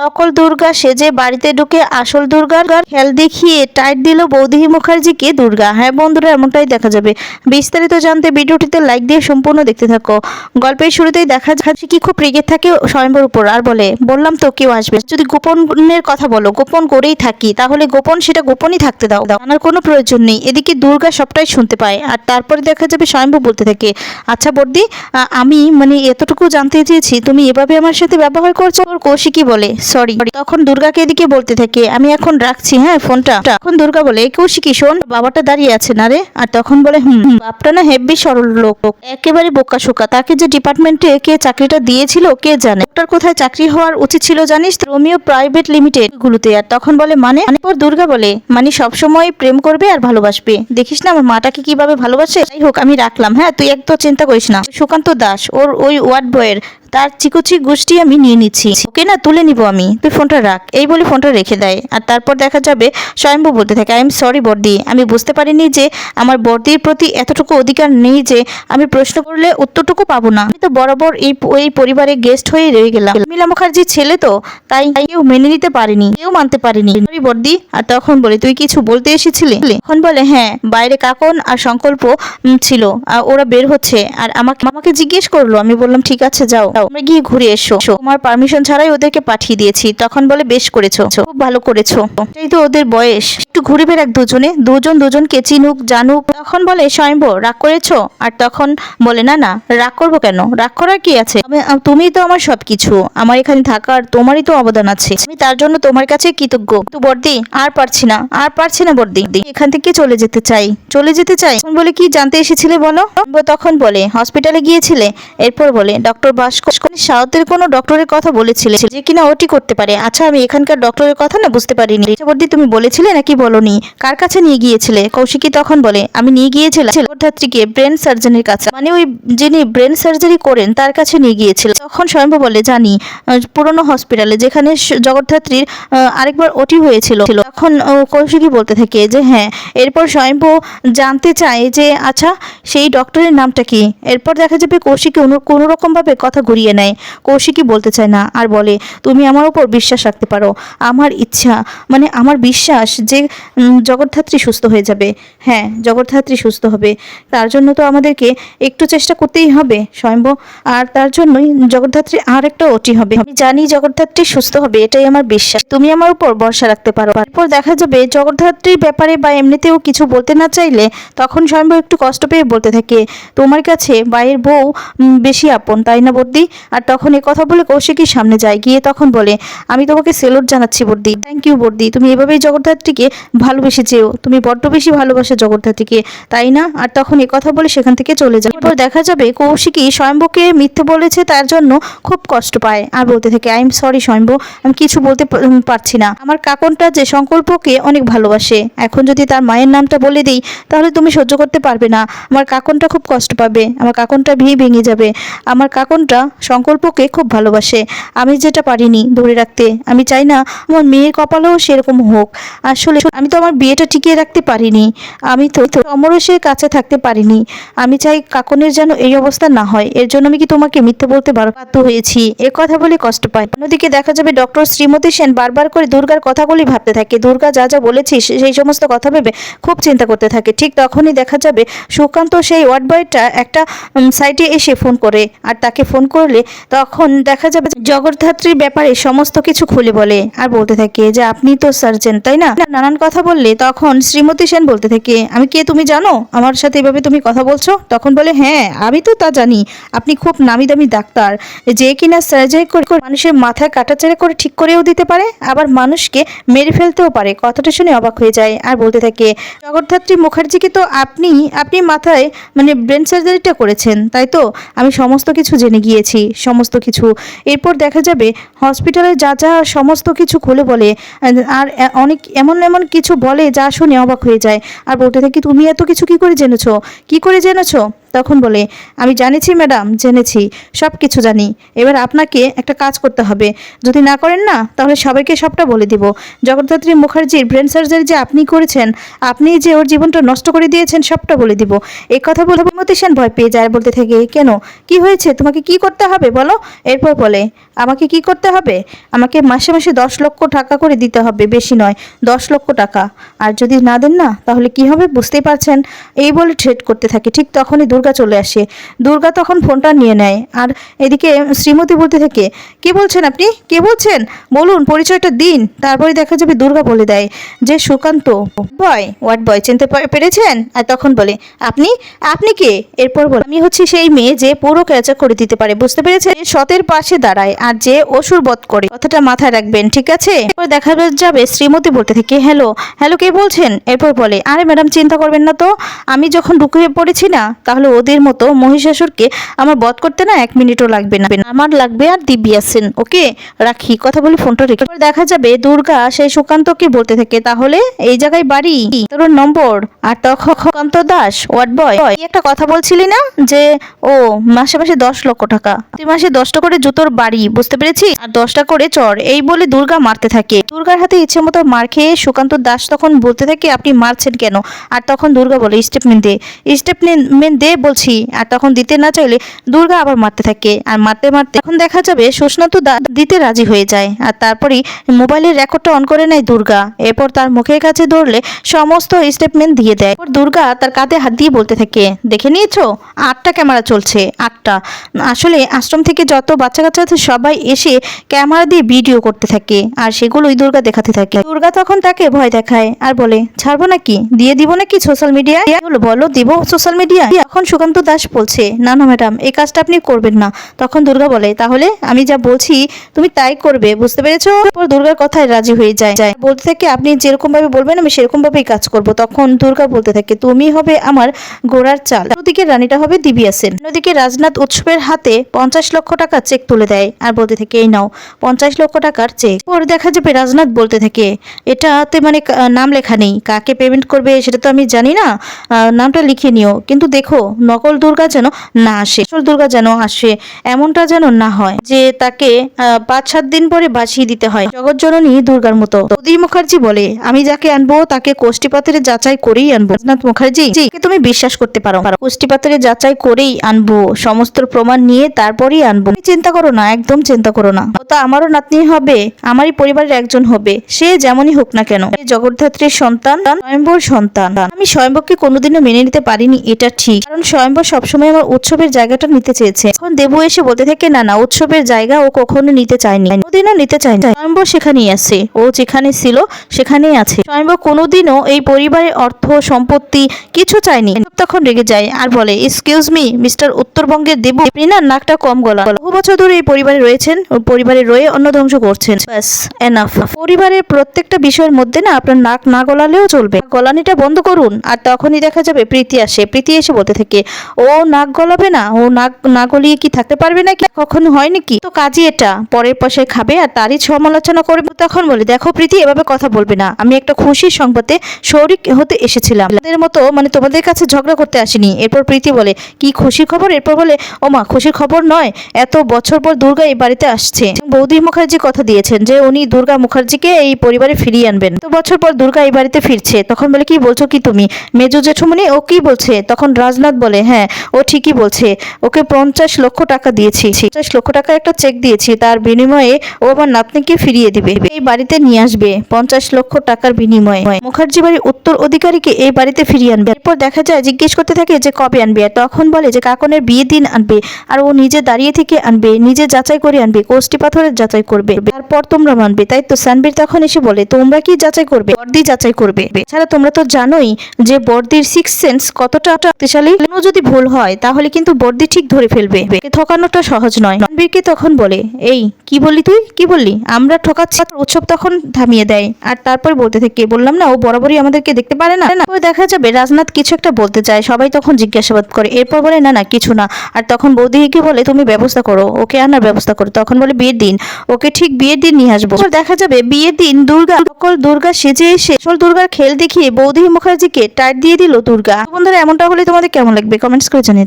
নকল দুর্গা সেজে বাড়িতে ঢুকে আসল দুর্গার খেল দেখিয়ে টাইট দিল বৌদি মুখার্জিকে দুর্গা। হ্যাঁ বন্ধুরা, এমনটাই দেখা যাবে। বিস্তারিত জানতে ভিডিওটিতে লাইক দিয়ে সম্পূর্ণ দেখতে থাকো। গল্পের শুরুতেই দেখা যাচ্ছে কি খুব রেগে থাকে স্বয়ম্বর উপর। আর বলে, বললাম তো কেউ আসবে। যদি গোপনের কথা বলো, গোপন করেই থাকি, তাহলে গোপন সেটা গোপনই থাকতে দাও। জানার কোনো প্রয়োজন নেই। এদিকে দুর্গা সবটাই শুনতে পায়। আর তারপরে দেখা যাবে স্বয়ম্ভু বলতে থাকে আচ্ছা বর্দি আমি মানে এতটুকু জানতে চেয়েছি, তুমি এভাবে আমার সাথে ব্যবহার করছ? কৌশিকই বলে সরি তখন দুর্গাকে এদিকে বলতে থাকে, আমি এখন রাখছি হ্যাঁ ফোনটা। তখন দুর্গা বলে "এই কৌশিকী শোন, বাবাটা দাঁড়িয়ে আছে না রে? আর তখন বলে, হুম বাপটা না হেব্বি সরল লোক। একেবারে বোকা শোকা। তাকে যে ডিপার্টমেন্টে কে চাকরিটা দিয়েছিল, কে জানে? ওটার কোথায় চাকরি হওয়ার উচিত ছিল জানিস? রোমিও প্রাইভেট লিমিটেড গুলোতে। আর তখন বলে মানে? পর দুর্গা বলে মানে সবসময় প্রেম করবে আর ভালোবাসবে। দেখিস না আমার মাটাকে কীভাবে ভালোবাসে? যাই হোক, আমি রাখলাম হ্যাঁ তুই একদম চিন্তা করিস না। সুকান্ত দাস, ওর ওই ওয়ার্ড বয়ের তার চিকুচি গোষ্ঠী আমি নিয়ে নিচ্ছি। ওকে না তুলে নিব আমি। তুই ফোনটা রাখ। এই বলে ফোনটা রেখে দেয়। আর তারপর দেখা যাবে স্বয়ম্ভু বলতে থাকে আই এম সরি বর্দি। আমি বুঝতে পারিনি যে আমার বর্দির প্রতি এতটুকু অধিকার নেই যে আমি প্রশ্ন করলে উত্তরটুকু পাবো না। আমি তো বরাবর এই এই পরিবারে গেস্ট হয়ে রয়ে গেলাম। মিলা মুখার্জির ছেলে তো, তাই কেউ মেনে নিতে পারেনি। কেউ মানতে পারেনি। সরি বর্দি। আর তখন বলে, তুই কিছু বলতে এসেছিলি? তখন বলে হ্যাঁ বাইরে কাকন আর সংকল্প ছিল। আর ওরা বের হচ্ছে। আর আমাকে আমাকে জিজ্ঞেস করল। আমি বললাম, ঠিক আছে, যাও। যাও, তোমরা গিয়ে ঘুরে এসো। তোমার পারমিশন ছাড়াই ওদেরকে পাঠিয়ে দিয়েছি। তখন বলে বেশ করেছ। খুব ভালো করেছ। এই তো ওদের বয়স। একটু ঘুরে বেড়াক দুজনে। দুজন দুজনকে চিনুক জানুক। তখন বলে স্বয়ম্ভ রাগ করেছ? আর তখন বলে না না রাগ করব কেন? রাগ করার কি আছে? তুমিই তো আমার সবকিছু। আমার এখানে থাকার তোমারই তো অবদান আছে। আমি তার জন্য তোমার কাছে কৃতজ্ঞ। তো বর্দি আর পারছি না আর পারছি না বর্দি। এখান থেকে চলে যেতে চাই। চলে যেতে চাই? বলে কি জানতে এসেছিলে বলো? তখন বলে হসপিটালে গিয়েছিলে? এরপর বলে ডক্টর ভাস্কর সাউথের কোনো ডক্টরের কথা বলেছিলে? যে কিনা ওটি করতে পারে। আচ্ছা আমি এখানকার ডক্টরের কথা না বুঝতে পারিনি। আচ্ছা, বর্দি তুমি বলেছিলে নাকি বলনি, কার কাছে নিয়ে গিয়েছিলে? কৌশিকী তখন বলে, আমি নিয়ে গিয়েছিলাম। জগদ্ধাত্রীকে ব্রেন সার্জনের কাছে। মানে ওই যিনি ব্রেন সার্জারি করেন, তার কাছে নিয়ে গিয়েছিল তখন স্বয়ম্ভু বলে, জানি পুরনো হসপিটালে যেখানে জগদ্ধাত্রীর আরেকবার ওটি হয়েছিল। তখন কৌশিকী বলতে থাকে যে হ্যাঁ। এরপর স্বয়ম্ভু জানতে চায় যে আচ্ছা সেই ডক্টরের নামটা কি? এরপর দেখা যাবে কৌশিকী কোনো রকমভাবে কথা ঘুরিয়ে নেয়। কৌশিকী বলতে চায়, না। আর বলে, তুমি আমার উপর বিশ্বাস রাখতে পারো। আমার ইচ্ছা মানে আমার বিশ্বাস যে উম, জগদ্ধাত্রী সুস্থ হয়ে যাবে। হ্যাঁ জগদ্ধাত্রী সুস্থ হবে। তার জন্য তো আমাদেরকে একটু চেষ্টা করতেই হবে স্বয়ম্ভ। আর তার জন্যই জগদ্ধাত্রী আর একটা ওটি হবে। আমি জানি জগদ্ধাত্রী সুস্থ হবে এটাই আমার বিশ্বাস। তুমি আমার উপর ভরসা রাখতে পারো। তারপর দেখা যাবে জগদ্ধাত্রীর ব্যাপারে বা এমনিতেও কিছু বলতে না চাইলে তখন স্বয়ম্ভ একটু কষ্ট পেয়ে বলতে থাকে তোমার কাছে বাইয়ের বউ বেশি আপন তাই না বর্দি? আর তখন এ কথা বলে কৌশিকীর সামনে যায় গিয়ে তখন বলে আমি তোমাকে সেলুট জানাচ্ছি বর্দি। থ্যাংক ইউ বর্দি। তুমি এভাবেই জগদ্ধাত্রীকে ভালোবেসে যেও তুমি বড্ড বেশি ভালোবাসো জগদ্ধাত্রীকে, তাই না? আর তখন এ কথা বলে সেখান থেকে চলে যায় এরপর দেখা যাবে কৌশিকী স্বয়ম্ভকে মিথ্যে বলেছে, তার জন্য খুব কষ্ট পায়। আর বলতে থাকে, আই এম সরি স্বয়ম্ভ, আমি কিছু বলতে পারছি না। আমার কাকনটা যে সংকল্পকে অনেক ভালোবাসে। এখন যদি তার মায়ের নামটা বলে দিই, তাহলে তুমি সহ্য করতে পারবে না। আমার কাকনটা খুব কষ্ট পাবে। আমার কাকনটা ভিড় ভেঙে যাবে। আমার কাকনটা সংকল্পকে খুব ভালোবাসে। আমি যেটা পারিনি ধরে রাখতে, আমি চাই না আমার মেয়ের কপালেও সেরকম হোক। আসলে আমি তো আমার বিয়েটা টিকিয়ে রাখতে পারিনি। আমি তো অমরসের কাছে থাকতে পারিনি। আমি চাই কাকনের যেন এই অবস্থা না হয়। এর জন্য আমি কি তোমাকে মিথ্যে বলতে বাধ্য হয়েছি? এ কথা বলে কষ্ট পায়। অন্যদিকে দেখা যাবে ডক্টর শ্রীমতী সেন বারবার করে দুর্গার কথাগুলি ভাবতে থাকে। দুর্গা যা যা বলেছি সেই সমস্ত কথা ভেবে খুব চিন্তা করতে থাকে। ঠিক তখনই দেখা যাবে সুকান্ত সেই ওয়ার্ড বয়টা একটা সাইটে এসে ফোন করে। আর তাকে ফোন করলে তখন দেখা যাবে জগদ্ধাত্রীর ব্যাপারে সমস্ত কিছু খুলে বলে। আর বলতে থাকে যে, আপনি তো সার্জেন, তাই না? নানান কথা বললে তখন শ্রীমতী সেন বলতে থাকে, আমি কে তুমি জানো? আমার সাথে এভাবে তুমি কথা বলছো? তখন বলে হ্যাঁ আমি তো তা জানি। আপনি খুব নামি দামি ডাক্তার। যে কিনা সার্জারি করে মানুষের মাথায় কাটাচাড়া করে ঠিক করেও দিতে পারে, আবার মানুষকে মেরে ফেলতেও পারে। কথাটা শুনে অবাক হয়ে যায় আর বলতে থাকে, জগদ্ধাত্রী মুখার্জিকে তো আপনি আপনি মাথায় মানে ব্রেন সার্জারিটা করেছেন, তাই তো? আমি সমস্ত কিছু জেনে গিয়েছি, সমস্ত কিছু। এরপর দেখা যাবে হসপিটালে যা যা, সমস্ত কিছু খুলে বলে, আর অনেক এমন এমন কিছু বলে যা শুনে অবাক হয়ে যায়। আর বলতে থাকি, তুমি এত কিছু কি করে জেনেছো? কি করে জেনেছো? তখন বলে, আমি জানিছি ম্যাডাম, জেনেছি সব কিছু জানি। এবার আপনাকে একটা কাজ করতে হবে। যদি না করেন না, তাহলে সবাইকে সবটা বলে দিব। জগদ্ধাত্রী মুখার্জির ব্রেন সার্জারি যে আপনি করেছেন, আপনি যে ওর জীবনটা নষ্ট করে দিয়েছেন, সবটা বলে দিব। এই কথা বলে মতি সেন ভয় পেয়ে যায়, বলতে থাকে, কেন? কি হয়েছে? তোমাকে কি করতে হবে, বলো? এরপর বলে, আমাকে কি করতে হবে? আমাকে মাসে মাসে দশ লক্ষ টাকা করে দিতে হবে, বেশি নয়, দশ লক্ষ টাকা। আর যদি না দেন না, তাহলে কি হবে বুঝতেই পারছেন? এই বলে ট্রেড করতে থাকে। ঠিক তখনই দুর্গা চলে আসে। দুর্গা তখন ফোনটা নিয়ে নেয়। আর এদিকে শ্রীমতী বলতে থাকে, কে বলছেন আপনি? কে বলছেন? বলুন, পরিচয়টা দিন। তারপরে দেখা যাবে দুর্গা বলে দেয় যে, সুকান্ত বয় হোয়াট বয় চিনতে পেরেছেন? আর তখন বলে, আপনি? আপনি কে? এরপর বলে, আমি হচ্ছি সেই মেয়ে যে পুরো ক্যাচা করে দিতে পারে। বুঝতে পেরেছে সতের পাশে দাঁড়ায় আর যে অসুর বধ করে। কথাটা মাথায় রাখবেন, ঠিক আছে? এরপর দেখা যাবে শ্রীমতী বলতে থাকে হ্যালো হ্যালো কে বলছেন? এরপর বলে, আরে ম্যাডাম, চিন্তা করবেন না তো। আমি যখন ঢুকিয়ে পড়েছি না, তাহলে ওদের মতো মহিষাসুরকে আমার বধ করতে না এক মিনিটও লাগবে না। আমার লাগবে আর দিব্যি আছেন, ওকে? রাখি, কথা বলে ফোনটা রেখে দেখা যাবে দুর্গা সেই সুকান্তকে বলতে থাকে, তাহলে এই জায়গায় বাড়ি? তোর নম্বর, আর তখন সুকান্ত দাস, ওয়ার্ড বয়। একটা কথা বলছিলি না যে, ও, মাসে মাসে দশ লক্ষ টাকা। তুই মাসে দশটা করে জুতোর বাড়ি, বুঝতে পেরেছি আর দশটা করে চর, এই বলে দুর্গা মারতে থাকে। দুর্গার হাতে ইচ্ছে মতো মার খেয়ে সুকান্ত দাস তখন বলতে থাকে, আপনি মারছেন কেন? আর তখন দুর্গা বলে স্টেপমেন্ট দে। স্টেপমেন্ট দে বলছি, আর তখন দিতে না চাইলে দুর্গা আবার মারতে থাকে। আর মারতে মারতে তখন দেখা যাবে সুস্নাতু দা- দিতে রাজি হয়ে যায়। আর তারপরেই মোবাইলের রেকর্ডটা অন করে নেয় দুর্গা। এরপর তার মুখের কাছে ধরলে সমস্ত স্টেটমেন্ট দিয়ে দেয়। দুর্গা তার কাঁধে হাত দিয়ে বলতে থাকে, দেখে নিয়েছো? আটটা ক্যামেরা চলছে, আটটা। আসলে আশ্রম থেকে যত বাচ্চা কাচ্চা আছে, সবাই এসে ক্যামেরা দিয়ে ভিডিও করতে থাকে। আর সেগুলোই দুর্গা দেখাতে থাকে। দুর্গা তখন তাকে ভয় দেখায় আর বলে, ছাড়বো নাকি? দিয়ে দিব নাকি সোশ্যাল মিডিয়ায় বলো বলো, দিব সোশ্যাল মিডিয়া এখন সুকান্ত দাস বলছে, না না, ম্যাডাম, এই কাজটা আপনি করবেন না। তখন দুর্গা বলে, তাহলে আমি যা বলছি, তুমি তাই করবে, বুঝতে পেরেছ? এরপর দুর্গার কথায় রাজি হয়ে যায়। বলতে থাকে, আপনি যেরকম ভাবে বলবেন, আমি সেরকম ভাবেই কাজ করব। তখন দুর্গা বলতে থাকে, তুমি হবে আমার গোড়ার চাল। ওদিকে রানীটা হবে দিবিয়া সেন অন্যদিকে রাজনাথ উৎসবের হাতে পঞ্চাশ লক্ষ টাকা চেক তুলে দেয় আর বলতে থাকে, এই নাও, পঞ্চাশ লক্ষ টাকার চেক। পরে দেখা যাবে রাজনাথ বলতে থাকে, এটাতে মানে নাম লেখা নেই, কাকে পেমেন্ট করবে সেটা তো আমি জানি না নামটা লিখে নিও। কিন্তু দেখো নকল দুর্গা যেন না আসে আসল দুর্গা যেন আসে, এমনটা যেন না হয়, যে তাকে পাঁচ সাত দিন পরে বাঁচিয়ে দিতে হয়। জগৎজননী দুর্গার মতো। অধীর মুখার্জি বলে, আমি যাকে আনব, তাকে কোষ্ঠীপাতের যাচাই করেই আনব। রাজনাথ মুখার্জি তুমি বিশ্বাস করতে পারো। কোষ্ঠীপাতের যাচাই করেই আনব, সমস্ত প্রমাণ নিয়ে তারপরেই আনব। চিন্তা করো না, একদম চিন্তা করো না। তো আমারও নাতনি হবে, আমারই পরিবারের একজন হবে। সে যেমনই হোক না কেন জগদ্ধাত্রীর সন্তান স্বয়ম্বর সন্তান। আমি স্বয়ম্বরকে কোনোদিনও মেনে নিতে পারিনি, এটা ঠিক। কারণ স্বয়ম্বর সবসময় আমার উৎসবের জায়গাটা নিতে চেয়েছে। এখন দেবু এসে বলতে থাকে, না না, উৎসবের জায়গা ও কখনো নিতে চায়নি। কোনোদিনও নিতে চায়নি। স্বয়ম্বর সেখানেই আছে। ও যেখানে ছিল, সেখানেই আছে। স্বয়ম্বর কোনোদিনও এই পরিবারের অর্থ, সম্পত্তি কিছু চায়নি। তখন রেগে যায় আর বলে এক্সকিউজ মি মিস্টার উত্তরবঙ্গের দেবু না নাকটা কম গলা। বহু বছর ধরে এই পরিবারে রয়েছেন ও পরিবারে রয়ে অন্য ধ্বংস করছেন। ব্যাস এনাফ পরিবারের প্রত্যেকটা বিষয়ের মধ্যে না আপনার নাক না গলালেও চলবে। গলানিটা বন্ধ করুন, আর তখনই দেখা যাবে প্রীতি আসে। প্রীতি এসে বলতে থাকে ও নাক গলাবে না? ও নাক না গলিয়ে কি থাকতে পারবে নাকি? কখনো হয় নাকি? তো কাজই এটা। পরের পয়সায় খাবে আর তারই সমালোচনা করবে। তখন বলে, দেখো প্রীতি, এভাবে কথা বলবে না। আমি একটা খুশির সংবাদে শরিক হতে এসেছিলাম। তাদের মতো মানে তোমাদের কাছে ঝগড়া করতে আসিনি। এরপর প্রীতি বলে, কি খুশির খবর? এরপর বলে, ও মা, খুশির খবর নয়। এত বছর পর দুর্গা এই বাড়িতে আসছে। বৌদি মুখার্জি কথা দিয়েছেন যে, উনি দুর্গা মুখার্জিকে এই পরিবারে ফিরিয়ে আনবেন। তো বছর পর দুর্গা এই বাড়িতে ফিরছে। তখন বলে, কি বলছো কি তুমি? মেজো জেঠুমনি ও কি বলছে? তখন রাজনাথ বলে হ্যাঁ ও ঠিকই বলছে। ওকে পঞ্চাশ লক্ষ টাকা দিয়েছি। পঞ্চাশ লক্ষ টাকা একটা চেক দিয়েছি, তার বিনিময়ে ও আমার নাতনিকে ফিরিয়ে দিবে। এই বাড়িতে নিয়ে আসবে, পঞ্চাশ লক্ষ টাকার বিনিময়ে। মুখার্জি বাড়ির উত্তর অধিকারীকে এই বাড়িতে ফিরিয়ে আনবে। এরপর দেখা যায়, জিজ্ঞেস করতে থাকে যে কবে আনবে তখন বলে যে কাকনের বিয়ে দিন আনবে, আর ও নিজে দাঁড়িয়ে থেকে আনবে, নিজে যাচাই করে আনবে কোষ্টি পাথরের যাচাই করবে। তারপর তোমরা মানবে, তাই তো সানবীর তখন এসে বলে, তোমরা কি যাচাই করবে? বর্দি যাচাই করবে। এছাড়া তোমরা তো জানোই যে বর্দির সিক্স সেন্স কতটা শক্তিশালী। কোনো যদি ভুল হয়, তাহলে কিন্তু বর্দি ঠিক ধরে ফেলবে। ঠকানোটা সহজ নয়। রণবীরকে তখন বলে, এই, কি বললি তুই? কি বললি? আমরা ঠকাচ্ছি। উৎসব তখন থামিয়ে দেয়। আর তারপর বলতে থাকে, বললাম না, ও বরাবরই আমাদেরকে দেখতে পারে না। না দেখা যাবে, রাজনাথ কিছু একটা বলতে চায়। সবাই তখন জিজ্ঞাসাবাদ করে। এরপর বলে, না না, কিছু না। আর তখন বৌদিকে বলে, তুমি ব্যবস্থা করো, ওকে আনার ব্যবস্থা করো। তখন বলে, বিয়ের দিন। ওকে ঠিক বিয়ের দিন নিয়ে আসব। দেখা যাবে, বিয়ের দিন দুর্গা, সকল দুর্গা সেজে এসে আসল দুর্গার খেল দেখিয়ে বৌদি মুখার্জিকে টাইট দিয়ে দিল দুর্গা। বন্ধুরা, এমনটা হলে তোমাদের কেমন লাগবে কমেন্টস করে জানিয়ে।